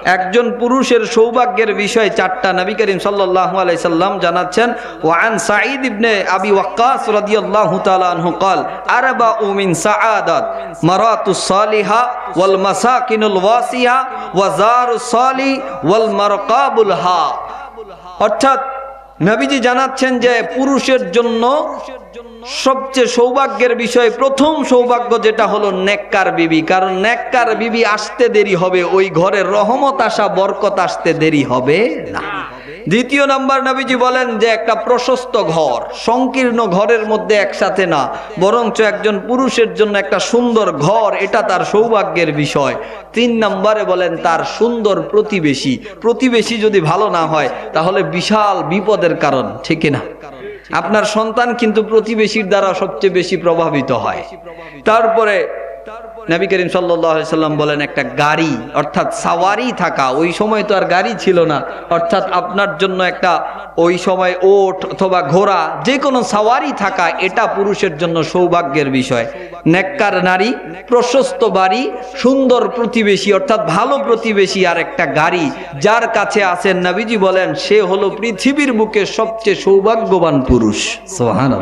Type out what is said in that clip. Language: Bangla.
একজন পুরুষের সৌভাগ্যের বিষয় চারটা নবী করিম সাল্লাল্লাহু আলাইহি সাল্লাম জানাচ্ছেন ওয়ান সাঈদ ইবনে আবি ওয়াক্কাস রাদিয়াল্লাহু তাআলা আনহু قال আরবাউ মিন সাআদাত মারাতুস সালিহা ওয়াল মাসাকিনুল ওয়াসিয়া ওয়া জারুস সালি ওয়াল মারকাবুল হা অর্থাৎ নবীজি জানাচ্ছেন যে পুরুষের জন্য সবচেয়ে সৌভাগ্যের বিষয়, প্রথম সৌভাগ্য যেটা হলো নেককার বিবি। কারণ নেককার বিবি আসতে দেরি হবে, ওই ঘরে রহমত আসা, বরকত আসতে দেরি হবে না। দ্বিতীয় নাম্বার নবীজি বলেন যে একটা প্রশস্ত ঘর, সংকীর্ণ ঘরের মধ্যে একসাথে না, বরঞ্চ একজন পুরুষের জন্য একটা সুন্দর ঘর, এটা তার সৌভাগ্যের বিষয়। তিন নাম্বারে বলেন, তার সুন্দর প্রতিবেশী। প্রতিবেশী যদি ভালো না হয়, তাহলে বিশাল বিপদের কারণ, ঠিক না আপনার সন্তান কিন্তু প্রতিবেশীর দ্বারা সবচেয়ে বেশি প্রভাবিত হয়। তারপরে নবী করিম সাল্লাম বলেন একটা গাড়ি, অর্থাৎ সাওয়ারি থাকা, ওই সময় তো আর গাড়ি ছিল না। অর্থাৎ আপনার জন্য একটা ওই সময় ওট অথবা ঘোড়া যে কোনো সাওয়ারি থাকা, এটা পুরুষের জন্য সৌভাগ্যের বিষয়। নেককার নারী, প্রশস্ত বাড়ি, সুন্দর প্রতিবেশী, অর্থাৎ ভালো প্রতিবেশী আর একটা গাড়ি। যার কাছে আছেন নবীজি বলেন, সে হলো পৃথিবীর বুকে সবচেয়ে সৌভাগ্যবান পুরুষ। সোহান